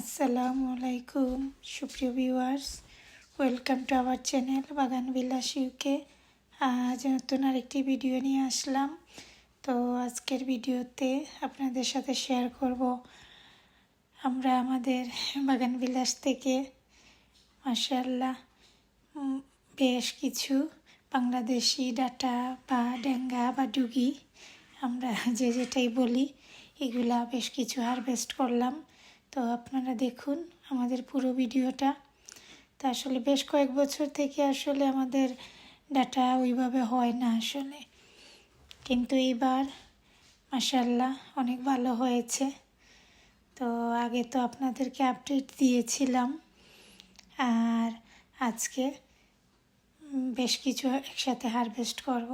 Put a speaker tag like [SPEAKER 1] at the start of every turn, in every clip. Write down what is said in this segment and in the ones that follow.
[SPEAKER 1] আসসালামু আলাইকুম, সুপ্রিয় viewers welcome to our channel Bagan Bilas UK আজ নতুন আরেকটি ভিডিও নিয়ে আসলাম। তো আজকের ভিডিওতে আপনাদের সাথে শেয়ার করব। আমরা আমাদের বাগান বিলাস থেকে মাসাল্লাহ বেশ কিছু বাংলাদেশি ডাটা বা ডেঙ্গা বা ডুগি, আমরা যে যেটাই বলি, এগুলা বেশ কিছু হারভেস্ট করলাম। তো আপনারা দেখুন আমাদের পুরো ভিডিওটা। তা আসলে বেশ কয়েক বছর থেকে আসলে আমাদের ডাটা ওইভাবে হয় না আসলে। কিন্তু এইবার মাসাল্লাহ অনেক ভালো হয়েছে। তো আগে তো আপনাদেরকে আপডেট দিয়েছিলাম। আর আজকে বেশ কিছু একসাথে হারভেস্ট করব।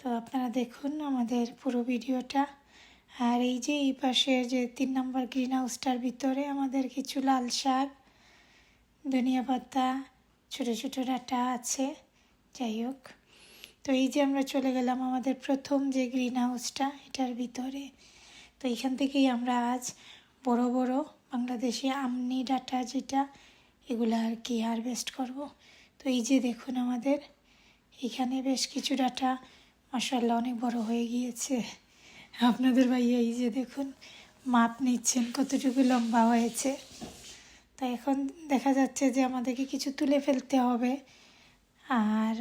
[SPEAKER 1] তো আপনারা দেখুন আমাদের পুরো ভিডিওটা। আর এই যে এই পাশে যে তিন নম্বর গ্রিন হাউসটার ভিতরে আমাদের কিছু লাল শাক, ধনিয়া পাতা, ছোটো ছোটো ডাটা আছে, যাই হোক। তো এই যে আমরা চলে গেলাম আমাদের প্রথম যে গ্রিন হাউসটা এটার ভিতরে। তো এখান থেকেই আমরা আজ বড় বড় বাংলাদেশি আমনি ডাটা যেটা, এগুলো আর কি হারভেস্ট করব। তো এই যে দেখুন আমাদের, এখানে বেশ কিছু ডাটা মাসাল্লাহ অনেক বড় হয়ে গিয়েছে। আপনাদের ভাইয়া, এই যে দেখুন, মাপ নিচ্ছেন, কতটুকু লম্বা হয়েছে। তো এখন দেখা যাচ্ছে যে আমাদেরকে কিছু তুলে ফেলতে হবে। আর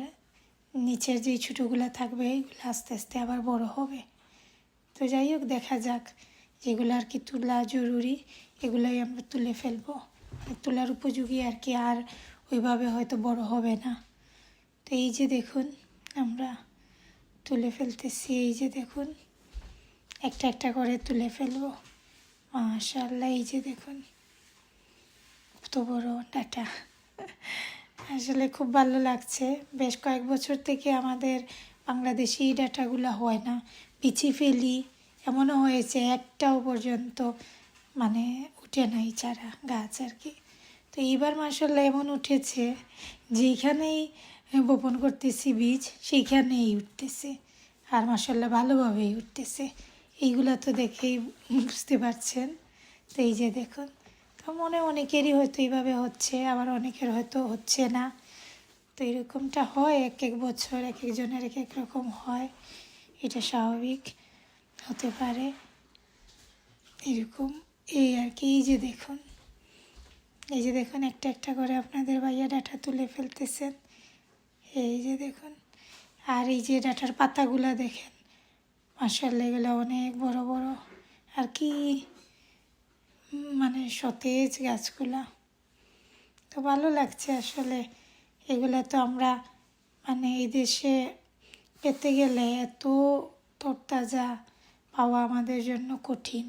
[SPEAKER 1] নিচের যেই ছোটোগুলো থাকবে, এগুলো আস্তে আস্তে আবার বড় হবে। তো যাই হোক, দেখা যাক, যেগুলো আর কি তোলা জরুরি, এগুলোই আমরা তুলে ফেলব। তোলার উপযোগী আর কি, আর ওইভাবে হয়তো বড় হবে না। তো এই যে দেখুন, আমরা তুলে ফেলতেছি, এই যে দেখুন। একটা একটা করে তুলে ফেলব। মাশাল্লাহ এই যে দেখুন। কত বড় ডাটা। আসলে খুব ভালো লাগছে। বেশ কয়েক বছর থেকে আমাদের বাংলাদেশি ডাটাগুলো হয় না। পিছিয়ে ফেলি, এমনও হয়েছে একটাও পর্যন্ত মানে উঠে নাই চারা, গাছ আর কি। তো এইবার মাসাল্লাহ এমন উঠেছে যেইখানেই বপন করতেছি বীজ, সেইখানেই উঠতেছে। আর মাসাল্লাহ ভালোভাবেই উঠতেছে। এইগুলো তো দেখেই বুঝতে পারছেন। তো এই যে দেখুন, তো মনে অনেকেরই হয়তো এইভাবে হচ্ছে, আবার অনেকের হয়তো হচ্ছে না। তো এরকমটা হয়, এক এক বছর এক একজনের এক এক রকম হয়, এটা স্বাভাবিক হতে পারে। এরকম এই আর কি, এই যে দেখুন, এই যে দেখুন, একটা একটা করে আপনাদের ভাইয়া ডাটা তুলে ফেলতেছেন। এই যে দেখুন, আর এই যে ডাটার পাতাগুলো দেখেন মাসাল্লা এগুলো অনেক বড় বড়। আর কি মানে সতেজ গাছগুলা। তো ভালো লাগছে আসলে। এগুলো তো আমরা মানে এই দেশে পেতে গেলে এত তরতাজা পাওয়া আমাদের জন্য কঠিন।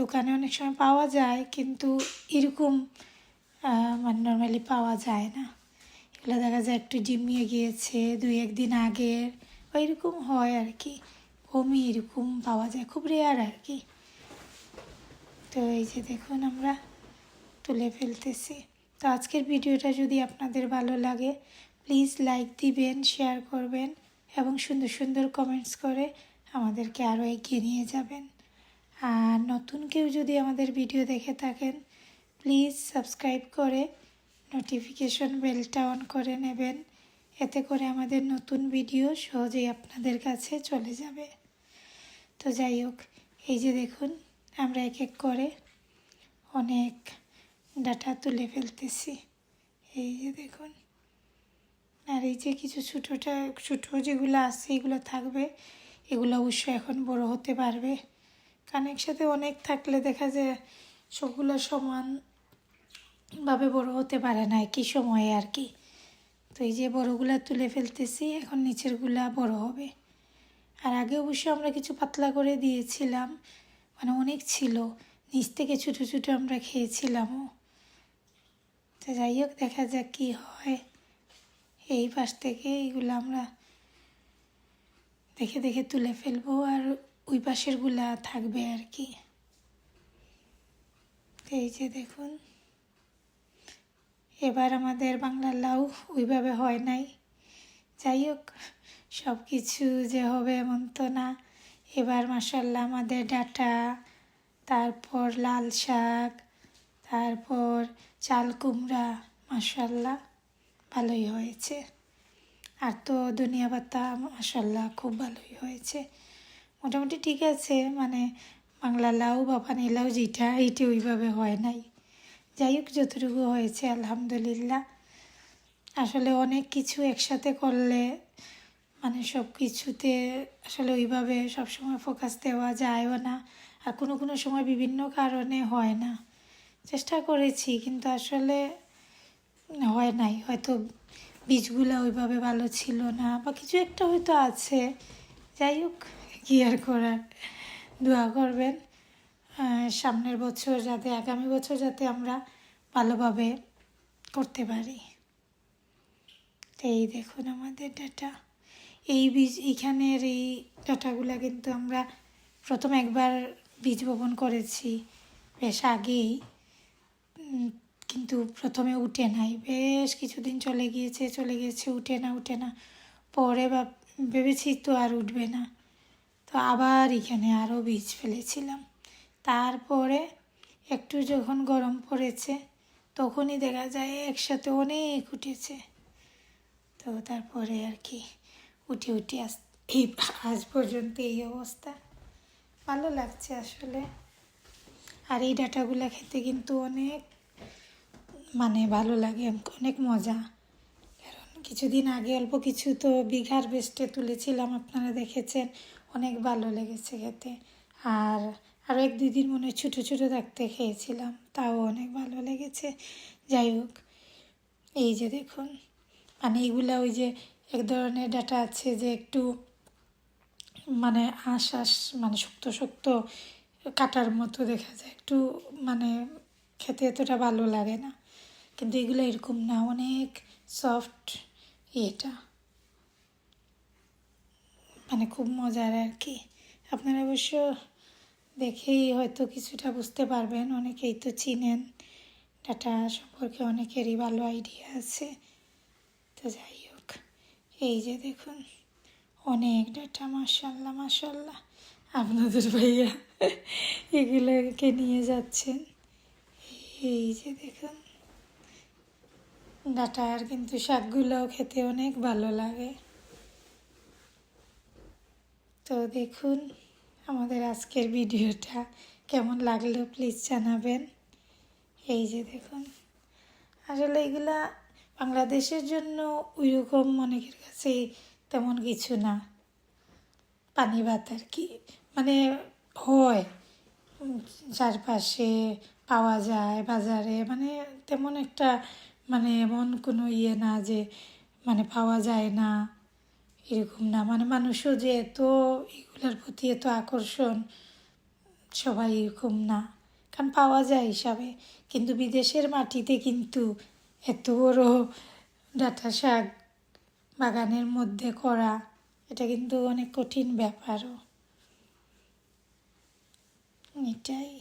[SPEAKER 1] দোকানে অনেক সময় পাওয়া যায়, কিন্তু এরকম মানে নর্মালি পাওয়া যায় না। এগুলো দেখা যায় একটু জিমিয়ে গিয়েছে দুই একদিন আগের। বা এরকম হয় আর কি কমই এরকম পাওয়া যায়, খুব রেয়ার আর কি তো এই যে দেখুন আমরা তুলে ফেলতেছি। তো আজকের ভিডিওটা যদি আপনাদের ভালো লাগে প্লিজ লাইক দিবেন শেয়ার করবেন এবং সুন্দর সুন্দর কমেন্টস করে আমাদেরকে আরও এগিয়ে নিয়ে যাবেন। আর নতুন কেউ যদি আমাদের ভিডিও দেখে থাকেন প্লিজ সাবস্ক্রাইব করে নোটিফিকেশন বেলটা অন করে নেবেন। এতে করে আমাদের নতুন ভিডিও সহজেই আপনাদের কাছে চলে যাবে। তো যাই হোক, এই যে দেখুন, আমরা এক এক করে অনেক ডাটা তুলে ফেলতেছি। এই যে দেখুন, আর এই যে কিছু ছোটোটা, ছোটো যেগুলো আছে, এগুলো থাকবে, এগুলো অবশ্যই এখন বড় হতে পারবে। কারণ একসাথে অনেক থাকলে দেখা যায় সবগুলো সমানভাবে বড় হতে পারে না, একই সময়ে আর কি। তো এই যে বড়গুলা তুলে ফেলতেছি, এখন নিচেরগুলা বড় হবে। আর আগে অবশ্য আমরা কিছু পাতলা করে দিয়েছিলাম মানে অনেক ছিল। নিচ থেকে ছোটো ছোটো আমরা খেয়েছিলামও। তো যাই হোক, দেখা যাক কী হয়। এই পাশ থেকে এইগুলো আমরা দেখে দেখে তুলে ফেলব, আর ওই পাশেরগুলা থাকবে আর কি। এই যে দেখুন। এবার আমাদের বাংলার লাউ ওইভাবে হয় নাই। যাই হোক সব কিছু যে হবে এমন তো না। এবার মাসাল্লাহ আমাদের ডাটা, তারপর লাল শাক, তারপর চাল কুমড়া মাসাল্লাহ ভালোই হয়েছে। আর তো দুনিয়া পাতা মাসাল্লাহ খুব ভালোই হয়েছে। মোটামুটি ঠিক আছে মানে বাংলা লাউ বা পানি লাউ, যেটা এইটা ওইভাবে হয় নাই। যাই হোক, যতটুকু হয়েছে, আলহামদুলিল্লাহ। আসলে অনেক কিছু একসাথে করলে মানে সব কিছুতে আসলে ওইভাবে সবসময় ফোকাস দেওয়া যায়ও না। আর কোনো কোনো সময় বিভিন্ন কারণে হয় না। চেষ্টা করেছি, কিন্তু আসলে হয় নাই। হয়তো বীজগুলো ওইভাবে ভালো ছিল না, বা কিছু একটা হয়তো আছে। যাই হোক, কী আর করার। দোয়া করবেন। সামনের বছর যাতে, আগামী বছর যাতে আমরা ভালোভাবে করতে পারি। তো এই দেখুন আমাদের ডাটা এই বীজ, এইখানের এই ডাটাগুলো কিন্তু আমরা প্রথম একবার বীজ বপন করেছি বেশ আগেই। কিন্তু প্রথমে উঠে নাই। বেশ কিছুদিন চলে গিয়েছে চলে গিয়েছে, উঠে না উঠে না। পরে ভেবেছি তো আর উঠবে না। তো আবার এখানে আরও বীজ ফেলেছিলাম। তারপরে একটু যখন গরম পড়েছে, তখনই দেখা যায় একসাথে অনেক উঠেছে। তো তারপরে আর কি, উঠে উঠে আস, এই আজ পর্যন্ত এই অবস্থা। ভালো লাগছে আসলে। আর এই ডাটাগুলো খেতে কিন্তু অনেক মানে ভালো লাগে, অনেক মজা। কারণ কিছুদিন আগে অল্প কিছু তো বিঘার বেস্টে তুলেছিলাম, আপনারা দেখেছেন, অনেক ভালো লেগেছে খেতে। আর আরও এক দিদির মনে ছোটো ছোটো থাকতে খেয়েছিলাম, তাও অনেক ভালো লেগেছে। যাই হোক, এই যে দেখুন মানে এগুলা ওই যে এক ধরনের ডাটা আছে যে একটু মানে আঁশ আঁশ মানে শক্ত শক্ত কাটার মতো দেখা যায়, একটু মানে খেতে এতটা ভালো লাগে না। কিন্তু এগুলো এরকম না, অনেক সফট ইয়েটা মানে খুব মজার আর কি। আপনারা অবশ্য দেখেই হয়তো কিছুটা বুঝতে পারবেন। অনেকেই তো চিনেন। ডাটা সম্পর্কে অনেকেরই ভালো আইডিয়া আছে। তো যাই হোক, এই যে দেখুন, অনেক ডাটা মাসাল্লাহ মাসাল্লাহ আপনাদের ভাইয়া এগুলোকে নিয়ে যাচ্ছেন। এই যে দেখুন, ডাটার কিন্তু শাকগুলোও খেতে অনেক ভালো লাগে। তো দেখুন আমাদের আজকের ভিডিওটা কেমন লাগল প্লিজ জানাবেন। এই যে দেখুন, আসলে এগুলা বাংলাদেশের জন্য ওইরকম অনেকের কাছে তেমন কিছু না। পানি ভাত আর কি মানে হয়, চারপাশে পাওয়া যায় বাজারে মানে তেমন একটা মানে এমন কোনো ইয়ে না যে মানে পাওয়া যায় না। এরকম না। মানে মানুষও যে এত এগুলোর প্রতি এত আকর্ষণ, সবাই এরকম না। কারণ পাওয়া যায় হিসাবে। কিন্তু বিদেশের মাটিতে কিন্তু এত বড় ডাটা শাক বাগানের মধ্যে করা, এটা কিন্তু অনেক কঠিন ব্যাপারও। এটাই।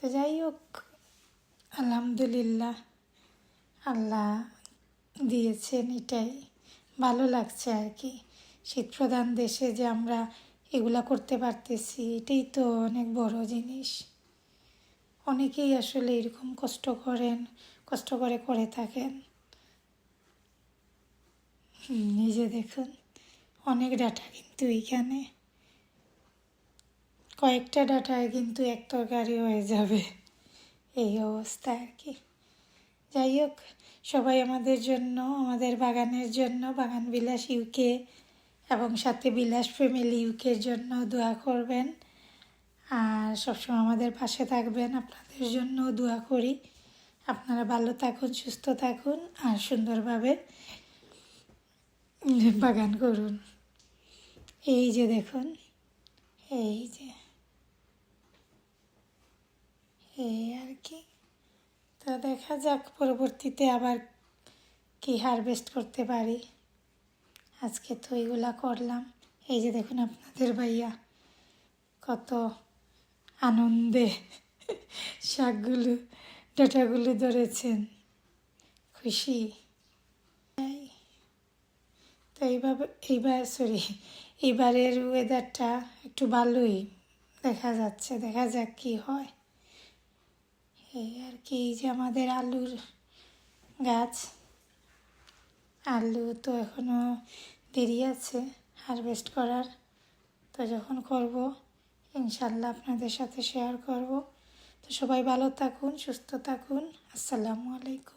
[SPEAKER 1] তো যাই হোক, আলহামদুলিল্লাহ, আল্লাহ দিয়েছেন এটাই। ভালো লাগছে আর কি। শীতপ্রধান দেশে যে আমরা এগুলা করতে পারতেছি, এটাই তো অনেক বড় জিনিস। অনেকেই আসলে এরকম কষ্ট করেন, কষ্ট করে করে থাকেন। নিজে দেখুন, অনেক ডাটা কিন্তু এইখানে। কয়েকটা ডাটায় কিন্তু এক তরকারি হয়ে যাবে। এই অবস্থা আর কি। যাই হোক, সবাই আমাদের জন্য, আমাদের বাগানের জন্য, বাগান বিলাস ইউকে এবং সাথে বিলাস ফ্যামিলি ইউকের জন্য দোয়া করবেন। আর সবসময় আমাদের পাশে থাকবেন, আপনাদের জন্য দোয়া করি। আপনারা ভালো থাকুন, সুস্থ থাকুন আর সুন্দরভাবে বাগান করুন। এই যে দেখুন, এই যে, এই আর কি। তো দেখা যাক, পরবর্তীতে আবার কি হারভেস্ট করতে পারি। আজকে তো এগুলা করলাম। এই যে দেখুন আপনাদের ভাইয়া, কত আনন্দে শাকগুলো, ডাটাগুলো ধরেছেন। খুশি? তো এইভাবে, এইবার সরি এইবারের ওয়েদারটা একটু ভালোই দেখা যাচ্ছে, দেখা যাক কি হয়। এই আর কি, এই যে আমাদের আলুর গাছ। আলু তো এখনও দেরি আছে হারভেস্ট করার। তো যখন করব ইনশাল্লাহ আপনাদের সাথে শেয়ার করব। তো সবাই ভালো থাকুন, সুস্থ থাকুন। আসসালামু আলাইকুম।